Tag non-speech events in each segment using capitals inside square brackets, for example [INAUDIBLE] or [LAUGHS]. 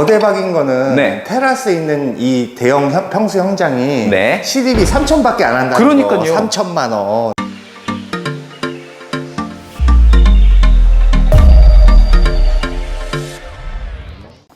더 대박인 거는 네. 테라스에 있는 이 대형 현- 평수 현장이 네. 시립이 3천밖에 안 한다는 그러니까요. 거. 3천만 원.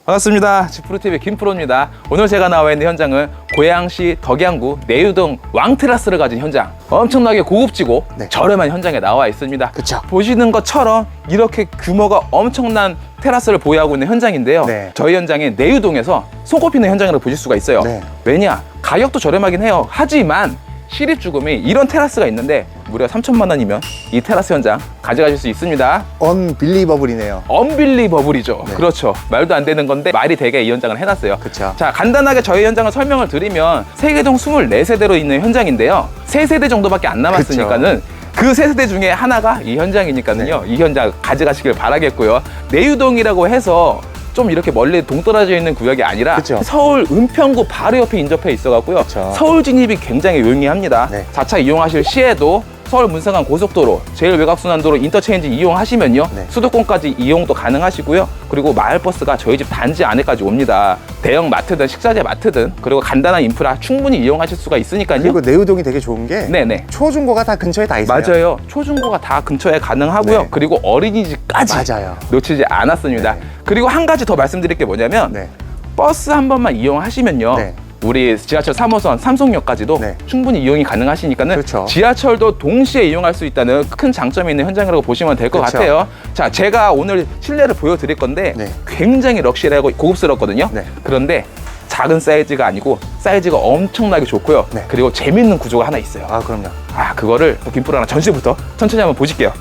반갑습니다. 지프로TV 김프로입니다. 오늘 제가 나와 있는 현장은 고양시 덕양구 내유동 왕테라스를 가진 현장. 엄청나게 고급지고 네. 저렴한 현장에 나와 있습니다. 그쵸. 보시는 것처럼 이렇게 규모가 엄청난 테라스를 보유하고 있는 현장인데요. 네. 저희 현장이 내유동에서 손꼽히는 현장이라고 보실 수가 있어요. 네. 왜냐? 가격도 저렴하긴 해요. 하지만 시립주금이 이런 테라스가 있는데 무려 3천만 원이면 이 테라스 현장 가져가실 수 있습니다. 언빌리버블이네요. 언빌리버블이죠. 네. 그렇죠. 말도 안 되는 건데 말이 되게 이 현장을 해놨어요. 그쵸. 자, 간단하게 저희 현장을 설명을 드리면 세계동 24세대로 있는 현장인데요. 세세대 정도밖에 안 남았으니까는 그 세 세대 중에 하나가 이 현장이니까는요. 네. 이 현장 가져가시길 바라겠고요. 내유동이라고 해서 좀 이렇게 멀리 동떨어져 있는 구역이 아니라 그쵸. 서울 은평구 바로 옆에 인접해 있어 갖고요. 그쵸. 서울 진입이 굉장히 용이합니다. 네. 자차 이용하실 시에도 서울 문성간 고속도로, 제일 외곽순환도로 인터체인지 이용하시면요. 네. 수도권까지 이용도 가능하시고요. 그리고 마을버스가 저희 집 단지 안에까지 옵니다. 대형 마트든 식자재 마트든 그리고 간단한 인프라 충분히 이용하실 수가 있으니까요. 그리고 내우동이 되게 좋은 게 네네. 초중고가 다 근처에 다 있어요. 맞아요. 초중고가 다 근처에 가능하고요. 네. 그리고 어린이집까지 맞아요. 놓치지 않았습니다. 네. 그리고 한 가지 더 말씀드릴 게 뭐냐면 네. 버스 한 번만 이용하시면요. 네. 우리 지하철 3호선 삼성역까지도 네. 충분히 이용이 가능하시니까는 그렇죠. 지하철도 동시에 이용할 수 있다는 큰 장점이 있는 현장이라고 보시면 될 것 그렇죠. 같아요. 자, 제가 오늘 실내를 보여드릴 건데 네. 굉장히 럭셔리하고 고급스럽거든요. 네. 그런데 작은 사이즈가 아니고 사이즈가 엄청나게 좋고요. 네. 그리고 재밌는 구조가 하나 있어요. 아, 그럼요. 아 그거를 김프로랑 전실부터 천천히 한번 보실게요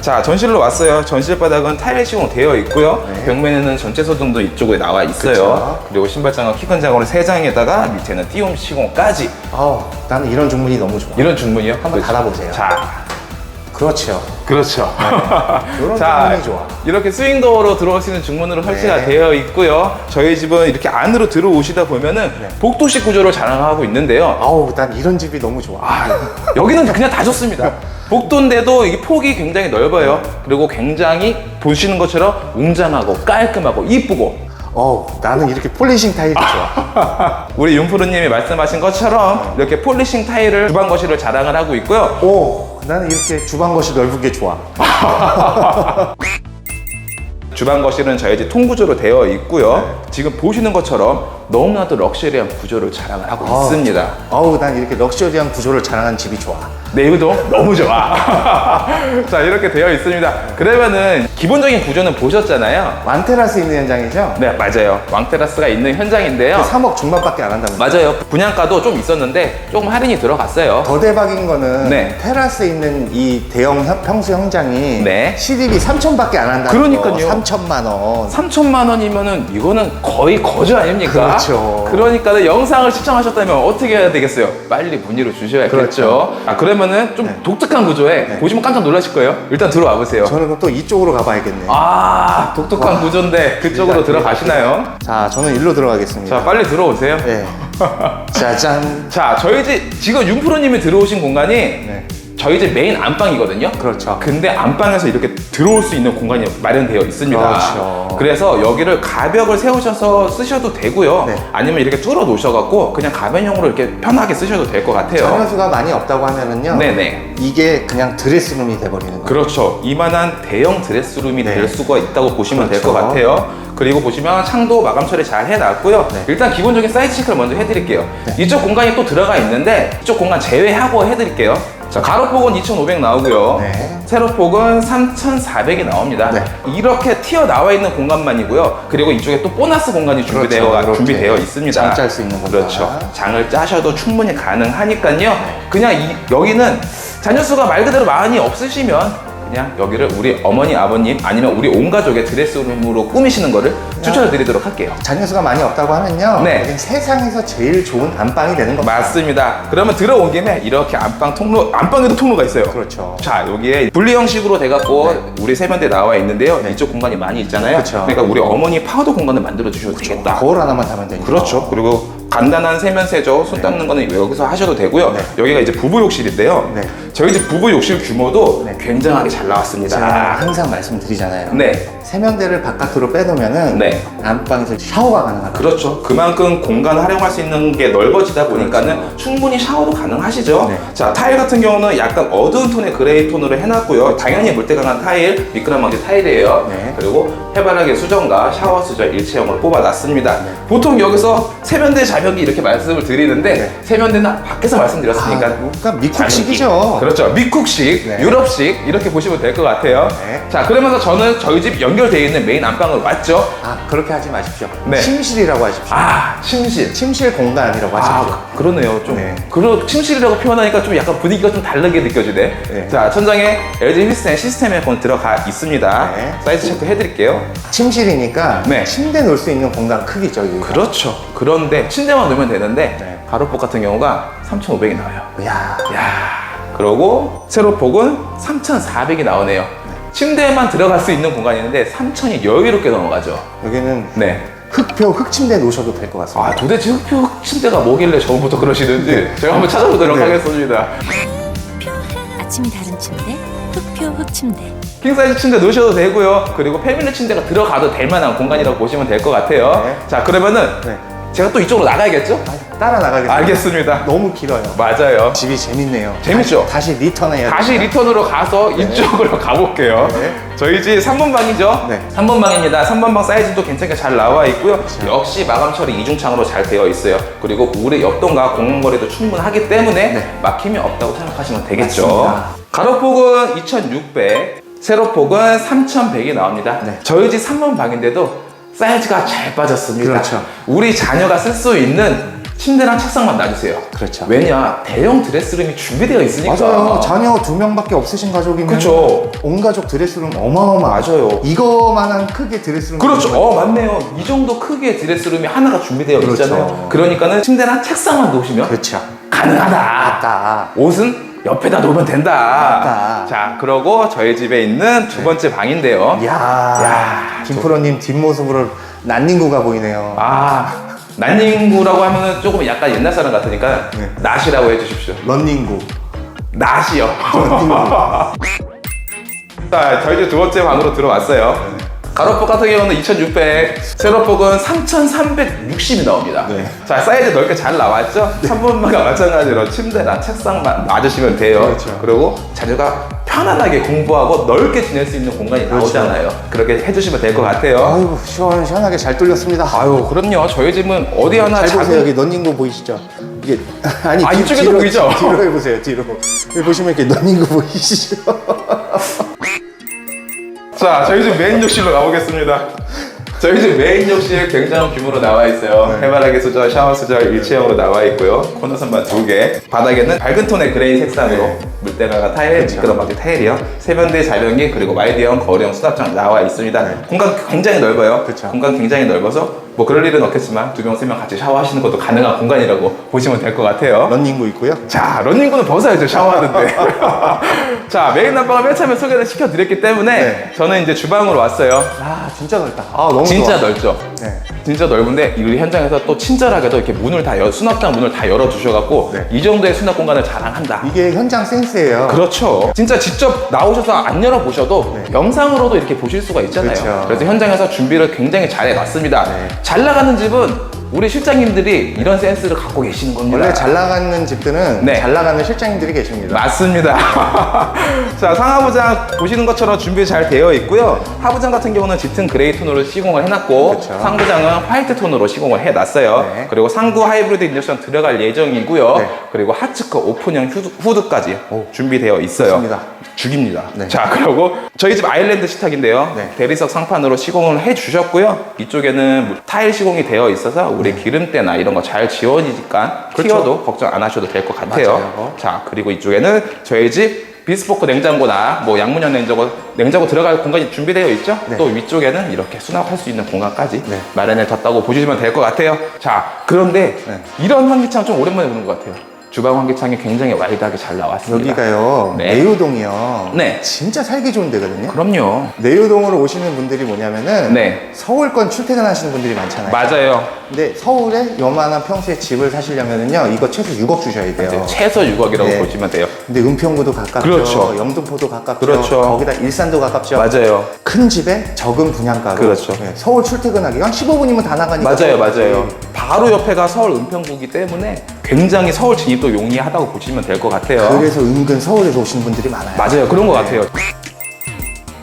자 전실로 왔어요 전실 바닥은 타일 시공 되어 있고요 네. 벽면에는 전체 소등도 이쪽에 나와 있어요 그쵸. 그리고 신발장은 키큰 장으로 세장에다가 밑에는 띄움 시공까지 아우, 나는 이런 주문이 너무 좋아. 이런 중문이요 한번 닫아보세요. 자 그렇죠. 그렇죠 이런 자, 주문이 좋아. 이렇게 스윙도어로 들어올 수 있는 중문으로 설치가 네. 되어 있고요. 저희 집은 이렇게 안으로 들어오시다 보면은 네. 복도식 구조를 자랑하고 있는데요. 아우, 난 이런 집이 너무 좋아. 아, 여기는 그냥 다 좋습니다. 복도인데도 이게 폭이 굉장히 넓어요. 그리고 굉장히 보시는 것처럼 웅장하고 깔끔하고 이쁘고 어우, 나는 이렇게 폴리싱 타일이 좋아. [LAUGHS] 우리 윤프로님이 말씀하신 것처럼 이렇게 폴리싱 타일을 주방 거실을 자랑을 하고 있고요. 오, 나는 이렇게 주방 거실 넓은 게 좋아. [LAUGHS] 주방 거실은 저희 집 통구조로 되어 있고요. 지금 보시는 것처럼 너무나도 럭셔리한 구조를 자랑을 하고 아, 있습니다. 어우, 난 이렇게 럭셔리한 구조를 자랑하는 집이 좋아. 내유도 너무 좋아. [LAUGHS] 자 이렇게 되어 있습니다. 그러면은 기본적인 구조는 보셨잖아요. 완테라스 있는 현장이죠? 네 맞아요. 왕테라스가 있는 현장인데요. 3억 중반밖에 안 거. 맞아요. 분양가도 좀 있었는데 조금 할인이 들어갔어요. 더 대박인 거는 네. 테라스에 있는 이 대형 현- 평수 현장이 네. 시립이 3천밖에 안 한다는 그러니까요. 거. 3천만 원. 3천만 원이면은 이거는 거의 거저 아닙니까? 그렇죠. 그러니까 영상을 시청하셨다면 어떻게 해야 되겠어요? 빨리 문의를 주셔야겠죠. 그렇죠. 아 그러면은 좀 네. 독특한 구조에 보시면 깜짝 놀라실 거예요. 일단 들어와 보세요. 저는 그럼 또 이쪽으로 가봐야겠네. 아 독특한 구조인데 그쪽으로 들어가시나요? 자, 저는 일로 들어가겠습니다. 자 빨리 들어오세요. 네. [LAUGHS] 짜잔. 자 저희 집 지금 윤프로님이 들어오신 공간이 네. 저희 집 메인 안방이거든요. 그렇죠. 근데 안방에서 이렇게 들어올 수 있는 공간이 마련되어 있습니다. 그렇죠. 그래서 여기를 가벽을 세우셔서 쓰셔도 되고요. 네. 아니면 이렇게 뚫어 놓으셔갖고 그냥 가변용으로 이렇게 편하게 쓰셔도 될 것 같아요. 자녀수가 많이 없다고 하면은요. 네네. 이게 그냥 드레스룸이 돼버리는 거예요. 그렇죠. 이만한 대형 드레스룸이 네. 될 수가 있다고 보시면 될것 그렇죠. 같아요. 그리고 보시면 창도 마감 처리 잘 해놨고요. 네. 일단 기본적인 사이즈 체크를 먼저 해드릴게요. 이쪽 공간이 또 들어가 있는데 이쪽 공간 제외하고 해드릴게요. 자, 가로폭은 2,500 나오고요. 네. 세로폭은 3,400이 나옵니다. 네. 이렇게 튀어나와 있는 공간만이고요. 그리고 이쪽에 또 보너스 공간이 준비되어, 그렇죠. 준비되어 있습니다. 장 짤 수 있는 공간. 그렇죠. 장을 짜셔도 충분히 가능하니까요. 네. 그냥 이- 여기는 자녀 수가 말 그대로 많이 없으시면 그냥 여기를 우리 어머니 아버님 아니면 우리 온 가족의 드레스룸으로 꾸미시는 거를 추천을 드리도록 할게요. 자녀수가 많이 없다고 하면요. 네. 여긴 세상에서 제일 좋은 안방이 되는 겁니다. 맞습니다. 그러면 들어온 김에 이렇게 안방 통로, 안방에도 통로가 있어요. 그렇죠. 자, 여기에 분리 형식으로 돼갖고 네. 우리 세면대 나와 있는데요. 이쪽 공간이 많이 있잖아요. 그렇죠. 러니까 우리 어머니 파우더 공간을 만들어 주셔도 되겠다. 거울 하나만 사면 되니까. 그렇죠. 그리고 간단한 세면 세죠. 손 닦는 거는 여기서 하셔도 되고요. 네. 여기가 이제 부부 욕실인데요. 네. 저희 집 부부 욕실 규모도 네. 굉장하게 잘 제가 나왔습니다. 항상 말씀드리잖아요. 네. 세면대를 바깥으로 빼놓으면은 네. 안방에서 샤워가 가능하다. 그렇죠. 그만큼 공간 활용할 수 있는 게 넓어지다 보니까는 충분히 샤워도 가능하시죠. 네. 자, 타일 같은 경우는 약간 어두운 톤의 그레이 톤으로 해놨고요. 당연히 물때 강한 타일, 미끄럼 방지 타일이에요. 네. 그리고 해바라기 수정과 샤워 수전 일체형으로 뽑아놨습니다. 네. 보통 여기서 세면대 자벽이 이렇게 말씀을 드리는데 네. 세면대는 밖에서 말씀드렸으니까 아, 그러니까 미국식이죠. 그렇죠. 미국식, 네. 유럽식 이렇게 보시면 될 것 같아요. 네. 자, 그러면서 저는 저희 집 연결되어 있는 메인 안방으로 왔죠. 아 그렇게 하지 마십시오. 네. 침실이라고 하십시오. 아, 침실. 침실 공간이라고 하십시오. 아, 그러네요. 좀. 네. 그리고 침실이라고 표현하니까 좀 약간 분위기가 좀 다르게 느껴지네. 네. 자, 천장에 LG 휘스텐 시스템 에어컨 들어가 있습니다. 네. 사이즈 체크 해드릴게요. 침실이니까 네. 침대 놓을 수 있는 공간 크기죠. 이게. 그렇죠. 그런데 침대만 놓으면 되는데 네. 가로폭 같은 경우가 3,500이 나와요. 야 야 그러고 세로폭은 3,400이 나오네요. 침대에만 들어갈 수 있는 공간이 있는데 3,000이 여유롭게 넘어가죠. 여기는 네. 흑표 흑침대 놓으셔도 될 것 같습니다. 아, 도대체 흑표 침대가 뭐길래 저부터 그러시는지 제가 한번 찾아보도록 네. 하겠습니다. 아침이 다른 침대 흑표 흑침대 킹사이즈 침대 넣으셔도 되고요. 그리고 패밀리 침대가 들어가도 될 만한 공간이라고 보시면 될 것 같아요. 네. 자, 그러면은 네. 제가 또 이쪽으로 나가야겠죠? 따라 나가겠습니다. 알겠습니다. 너무 길어요. 맞아요. 집이 재밌네요. 재밌죠? 다시, 다시 리턴해야 다시 됩니다. 리턴으로 가서 이쪽으로 [LAUGHS] 가볼게요. 네. 저희 집 3번 방이죠? 네. 3번 방입니다. 3번 방 사이즈도 괜찮게 잘 나와 있고요. 역시 마감 처리 이중창으로 잘 되어 있어요. 그리고 우리 옆동과 공간거리도 충분하기 때문에 네. 막힘이 없다고 생각하시면 되겠죠. 맞습니다. 가로폭은 2600, 세로폭은 3100이 나옵니다. 네. 저희 집 3번 방인데도 사이즈가 잘 빠졌습니다. 그렇죠. 우리 자녀가 쓸 수 있는 침대랑 책상만 놔주세요. 그렇죠. 왜냐 대형 드레스룸이 준비되어 있으니까. 맞아요. 자녀 두 명밖에 없으신 가족이면 그쵸. 온 가족 드레스룸 어마어마. 맞아요. 이거만한 크게 드레스룸. 그렇죠. 어 맞네요. 이 정도 크기의 드레스룸이 하나가 준비되어 그렇죠. 있잖아요. 그러니까는 침대랑 책상만 놓으시면 그렇죠. 가능하다. 맞다. 옷은 옆에다 놓으면 된다. 맞다. 자, 그러고 저희 집에 있는 두 번째 방인데요. 이야. 야, 김프로님 뒷모습으로 난닝구가 보이네요. 아, 난닝구라고 하면은 조금 약간 옛날 사람 같으니까 네. 낫이라고 해주십시오. 런닝구. 낫이요. [LAUGHS] 자, 저희 집 두 번째 방으로 들어왔어요. 가로폭 같은 경우는 2600, 세로폭은 3360이 나옵니다. 네. 자, 사이즈 넓게 잘 나왔죠? 3번만과 마찬가지로 침대랑 책상만 놔주시면 돼요. 그렇죠. 리고 자녀가 편안하게 공부하고 넓게 지낼 수 있는 공간이 그렇죠. 나오잖아요. 그렇게 해주시면 될 것 같아요. 아유 시원 시원하게 잘 뚫렸습니다. 아유, 그럼요. 저희 집은 어디 하나 잘 보세요 여기 런닝구 보이시죠? 이게 [LAUGHS] 아니 아, 뒤- 이쪽에도 보이죠? 뒤로 해보세요 뒤로 여기 보시면 이렇게 런닝구 보이시죠? 자, 저희 집 메인 욕실로 가보겠습니다. 저희 집 메인 욕실 굉장한 규모로 나와 있어요. 네. 해바라기 수저, 샤워 수저 일체형으로 나와 있고요. 코너 선반 두 개. 바닥에는 밝은 톤의 그레이 색상으로 네. 물때가가 타일, 미끄럼 방지 타일이요. 세면대 자변기 그리고 와이드형 거리형 수납장 나와 있습니다. 네. 공간 굉장히 넓어요. 그쵸. 공간 굉장히 넓어서 뭐 그럴 일은 없겠지만 두 명, 세 명 같이 샤워하시는 것도 가능한 공간이라고 보시면 될 것 같아요. 런닝구 있고요. 자, 런닝구는 벗어야죠, 샤워하는데. [LAUGHS] 자, 메인 맨 처음에 소개를 시켜드렸기 때문에 네. 저는 이제 주방으로 왔어요. 아 진짜 넓다. 아 너무 진짜 좋아. 넓죠? 네. 진짜 넓은데 이 현장에서 또 친절하게도 이렇게 문을 다 열, 수납장 문을 다 열어 주셔갖고 네. 이 정도의 수납 공간을 자랑한다. 이게 현장 센스예요. 그렇죠. 진짜 직접 나오셔서 안 열어 보셔도 네. 영상으로도 이렇게 보실 수가 있잖아요. 그렇죠. 그래서 현장에서 준비를 굉장히 잘 해놨습니다. 네. 잘 나가는 집은 우리 실장님들이 이런 센스를 갖고 계시는 겁니다. 원래 잘 나가는 집들은 네. 잘 나가는 실장님들이 계십니다. 맞습니다. [LAUGHS] 자, 상하부장 보시는 것처럼 준비 잘 되어 있고요. 하부장 같은 경우는 짙은 그레이 톤으로 시공을 해놨고, 그쵸. 상부장은 화이트 톤으로 시공을 해놨어요. 네. 그리고 상부 하이브리드 인젝션 들어갈 예정이고요. 네. 그리고 하츠커 오픈형 후드, 후드 까지 준비되어 있어요. 좋습니다. 죽입니다. 네. 자, 그리고 저희 집 아일랜드 식탁인데요. 네. 대리석 상판으로 시공을 해주셨고요. 이쪽에는 타일 시공이 되어 있어서 우리 기름때나 이런 거 잘 지워지니까 그렇죠. 튀어도 걱정 안 하셔도 될 것 같아요. 맞아요. 자, 그리고 이쪽에는 저희 집 비스포크 냉장고나 뭐 양문형 냉장고, 냉장고 들어갈 공간이 준비되어 있죠? 네. 또 위쪽에는 이렇게 수납할 수 있는 공간까지 네. 마련해 뒀다고 보시면 될 것 같아요. 자, 그런데 네. 이런 환기창 좀 오랜만에 보는 것 같아요. 주방 환기창이 굉장히 와이드하게 잘 나왔습니다. 여기가요 네. 내유동이요. 네. 진짜 살기 좋은 데거든요. 그럼요. 내유동으로 오시는 분들이 뭐냐면은 네. 서울권 출퇴근하시는 분들이 많잖아요. 맞아요. 근데 서울에 요만한 평수의 집을 사시려면은요 이거 최소 6억 주셔야 돼요. 최소 6억이라고 네. 보시면 돼요. 근데 은평구도 가깝죠. 그렇죠. 영등포도 가깝죠. 그렇죠. 거기다 일산도 가깝죠. 맞아요. 큰 집에 적은 분양가로 그렇죠. 네, 서울 출퇴근하기 한 15분이면 다 나가니까 맞아요, 맞아요. 바로 옆에가 서울 은평구이기 때문에 굉장히 서울 진입도 용이하다고 보시면 될 것 같아요. 그래서 은근 서울에서 오시는 분들이 많아요. 맞아요, 그런 것 같아요.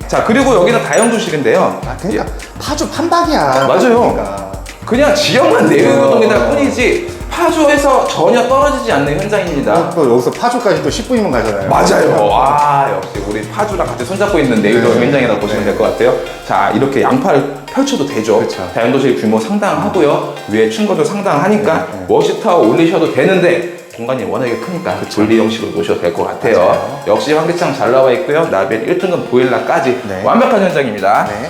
자, 그리고 여기는 다용도실인데요. 아, 그러니까 파주 판박이야. 맞아요. 그러니까. 그냥 지역만 내유동이다 뿐이지 파주에서 전혀 떨어지지 않는 현장입니다. 또 여기서 파주까지 또 10분이면 가잖아요. 맞아요. 와, 역시 우리 파주랑 같이 손잡고 있는 내유동 네. 현장이라고 보시면 네. 될것 같아요. 자, 이렇게 양팔을 펼쳐도 되죠. 그쵸. 다용도실 규모 상당하고요. 위에 층고도 상당하니까 네, 네. 워시타워 올리셔도 되는데 공간이 워낙에 크니까 분리 형식으로 놓으셔도 될 것 같아요. 맞아요. 역시 환기창 잘 나와 있고요. 나벨 1등급 보일러까지 네. 완벽한 현장입니다. 네.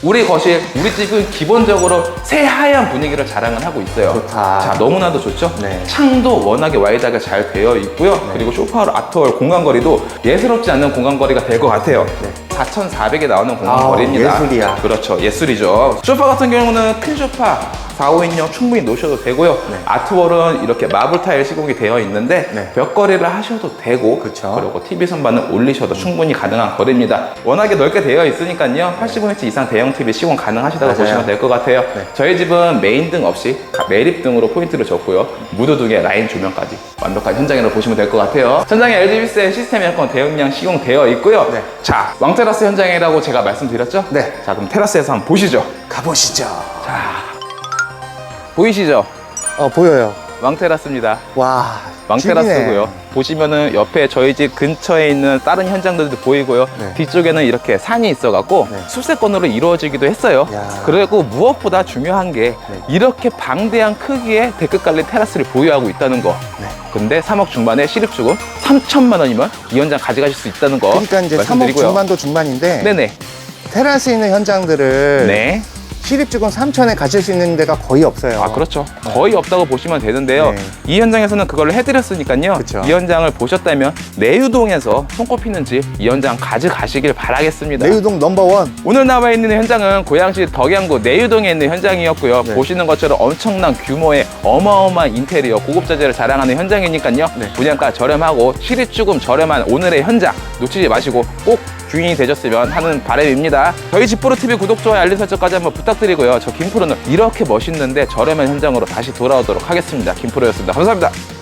우리 거실, 우리 집은 기본적으로 새하얀 분위기를 자랑을 하고 있어요. 좋다. 자, 너무나도 좋죠? 네. 창도 워낙에 와이드하게 잘 되어 있고요. 그리고 소파로 아트월 공간거리도 예스럽지 않는 공간거리가 될 것 같아요. 4,400에 나오는 공간거리입니다. 네. 아우, 예술이야. 그렇죠. 예술이죠. 소파 같은 경우는 큰 소파 4, 5 인용 충분히 놓으셔도 되고요. 네. 아트월은 이렇게 마블 타일 시공이 되어 있는데 네. 벽걸이를 하셔도 되고 그쵸. 그리고 TV 선반을 올리셔도 충분히 가능한 거리입니다. 워낙에 넓게 되어 있으니까요. 85인치 이상 대형 TV 시공 가능하시다고 맞아요. 보시면 될 것 같아요. 네. 저희 집은 메인 등 없이 가- 매립 등으로 포인트를 줬고요. 무드 등의 라인 조명까지 완벽한 현장이라고 보시면 될 것 같아요. 현장에 LG비스의 시스템 에어컨 대용량 시공되어 있고요. 네. 자, 왕테라스 현장이라고 제가 말씀드렸죠? 네. 자, 그럼 테라스에서 한번 보시죠. 가보시죠. 보이시죠? 어, 보여요. 왕테라스입니다. 와. 왕테라스고요. 보시면은 옆에 저희 집 근처에 있는 다른 현장들도 보이고요. 네. 뒤쪽에는 이렇게 산이 있어갖고 네. 수세권으로 이루어지기도 했어요. 야. 그리고 무엇보다 중요한 게 네. 이렇게 방대한 크기의 데크 깔린 테라스를 보유하고 있다는 거. 네. 근데 3억 중반에 시립주금 3천만 원이면 이 현장 가져가실 수 있다는 거. 그러니까 이제 3억 말씀드리고요. 중반도 중반인데 네네. 테라스에 있는 현장들을 네. 시립주금 3천에 가질 수 있는 데가 거의 없어요. 아 그렇죠. 거의 없다고 보시면 되는데요. 네. 이 현장에서는 그걸 해드렸으니까요. 그쵸. 이 현장을 보셨다면 내유동에서 손꼽히는 집 이 현장 가져가시길 바라겠습니다. 내유동 넘버원. 오늘 나와 있는 현장은 고양시 덕양구 내유동에 있는 현장이었고요. 네. 보시는 것처럼 엄청난 규모의 어마어마한 인테리어, 고급 자재를 자랑하는 현장이니까요. 네. 분양가 저렴하고 조금 저렴한 오늘의 현장 놓치지 마시고 꼭 주인이 되셨으면 하는 바람입니다. 저희 집보로 TV 구독, 좋아요, 알림 설정까지 한번 부탁드리고요. 저 김프로는 이렇게 멋있는데 저렴한 현장으로 다시 돌아오도록 하겠습니다. 김프로였습니다. 감사합니다.